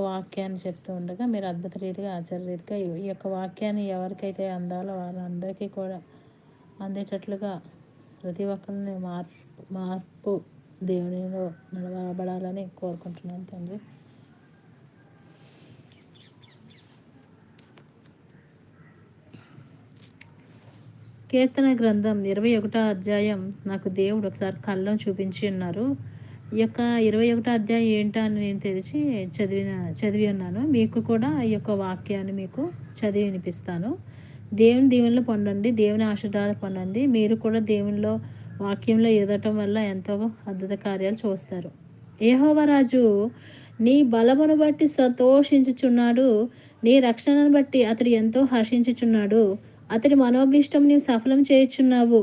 వాక్యాన్ని చెప్తూ ఉండగా మీరు అద్భుత రీతిగా ఆచార రీతిగా ఈ యొక్క వాక్యాన్ని ఎవరికైతే అందాలో వారందరికీ కూడా అందేటట్లుగా ప్రతి ఒక్కరిని మార్పు మార్పు దేవునిలో నడవబడాలని కోరుకుంటున్నాను తండ్రి. కీర్తన గ్రంథం ఇరవై ఒకటో అధ్యాయం నాకు దేవుడు ఒకసారి కళ్ళం చూపించి ఉన్నారు. ఈ యొక్క ఇరవై ఒకటో అధ్యాయం ఏంటో అని నేను తెరిచి చదివిన చదివి ఉన్నాను. మీకు కూడా ఈ యొక్క వాక్యాన్ని మీకు చదివి వినిపిస్తాను. దేవుని దీవెనలో పొందండి దేవుని ఆశీర్వాద పొందండి. మీరు కూడా దేవునిలో వాక్యంలో ఎదటం వల్ల ఎంతో అద్భుత కార్యాలు చూస్తారు. ఏహోవరాజు నీ బలమును బట్టి సంతోషించుచున్నాడు. నీ రక్షణను బట్టి అతడు ఎంతో హర్షించుచున్నాడు. అతడి మనోభిష్టం నీవు సఫలం చేయుచున్నావు.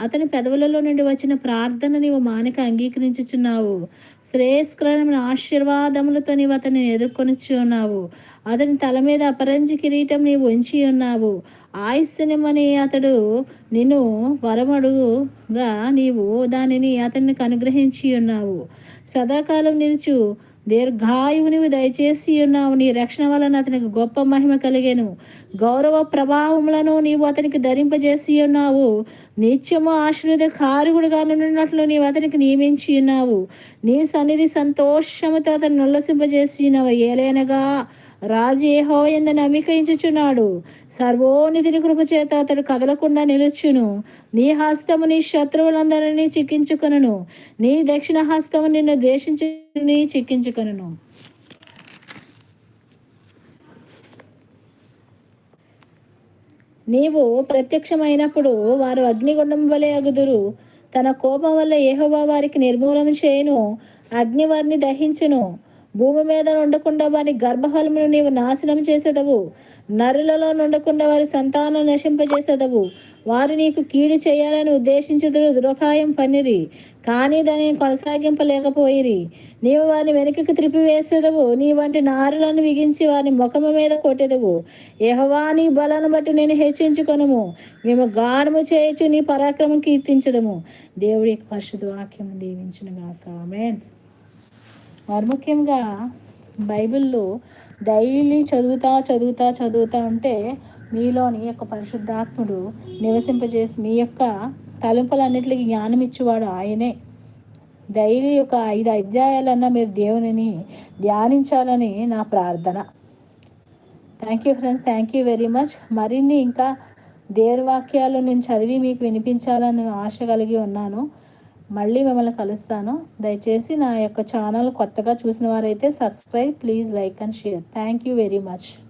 అతని పెదవులలో నుండి వచ్చిన ప్రార్థన నీవు మానిక అంగీకరించుచున్నావు. శ్రేయస్కరమైన ఆశీర్వాదములతో నీవు అతన్ని ఎదుర్కొనిచ్చి ఉన్నావు అతని తల మీద అపరంజి కిరీటం నీవు ఉంచి ఉన్నావు. ఆయుస్సునిమని అతడు నిన్ను వరమడుగా నీవు దానిని అతన్ని అనుగ్రహించి ఉన్నావు. సదాకాలం నిలుచు దీర్ఘాయువునివి దయచేసి ఉన్నావు. నీ రక్షణ వలన అతనికి గొప్ప మహిమ కలిగేను. గౌరవ ప్రభావములను నీవు అతనికి ధరింపజేసి ఉన్నావు. నిత్యము ఆశ్రద కారుగుడుగా ఉన్నట్లు నీవు అతనికి నియమించి ఉన్నావు. నీ సన్నిధి సంతోషముతో అతను నుల్లసింపజేసి ఉన్నావు. ఏలైనగా రాజు ఏహో ఎందు నమీకరించుచున్నాడు. సర్వోనిధిని కృపచేత అతడు కదలకుండా నిలుచును. నీ హస్తము నీ శత్రువులందరినీ చిక్కించుకును నీ దక్షిణ హస్తము నిన్ను ద్వేషించి చిక్కించుకొనును. నీవు ప్రత్యక్షమైనప్పుడు వారు అగ్నిగుండం వలె అగుదురు. తన కోపం వల్ల ఏహోవా వారికి నిర్మూలన చేయను. అగ్ని వారిని దహించును. భూమి మీద ఉండకుండా వారి గర్భఫలమును నీవు నాశనం చేసేదవు. నరులలో నుండకుండా వారి సంతానం నశింపజేసేదవు. వారు నీకు కీడు చేయాలని ఉద్దేశించదురు దురపాయం పనిరి కానీ దానిని కొనసాగింపలేకపోయిరి. నీవు వారిని వెనుకకు త్రిపివేసేదవు నీ వంటి నారులను విగించి వారిని ముఖము మీద కొట్టెదవు. యహవా నీ బలను బట్టి నేను హెచ్చించుకొనము. మేము గానము చేయొచ్చు నీ పరాక్రమం కీర్తించదము. దేవుడి యొక్క పరిశుద్ధ వాక్యం దీవించును ఆమెన్. మరి ముఖ్యంగా బైబిల్లో డైలీ చదువుతా చదువుతా చదువుతా ఉంటే మీలోని యొక్క పరిశుద్ధాత్ముడు నివసింపజేసి మీ యొక్క తలుపులన్నింటికి జ్ఞానం ఇచ్చేవాడు ఆయనే. డైలీ ఒక ఐదు అధ్యాయాలన్నా మీరు దేవునిని ధ్యానించాలని నా ప్రార్థన. Thank you friends thank you very much మరిన్ని ఇంకా దేవుని వాక్యాలు నేను చదివి మీకు వినిపించాలని ఆశ కలిగి ఉన్నాను. మళ్ళీ మిమ్మల్ని కలుస్తాను. దయచేసి నా యొక్క ఛానల్ కొత్తగా చూసిన వారైతే subscribe please like and share. Thank you very much.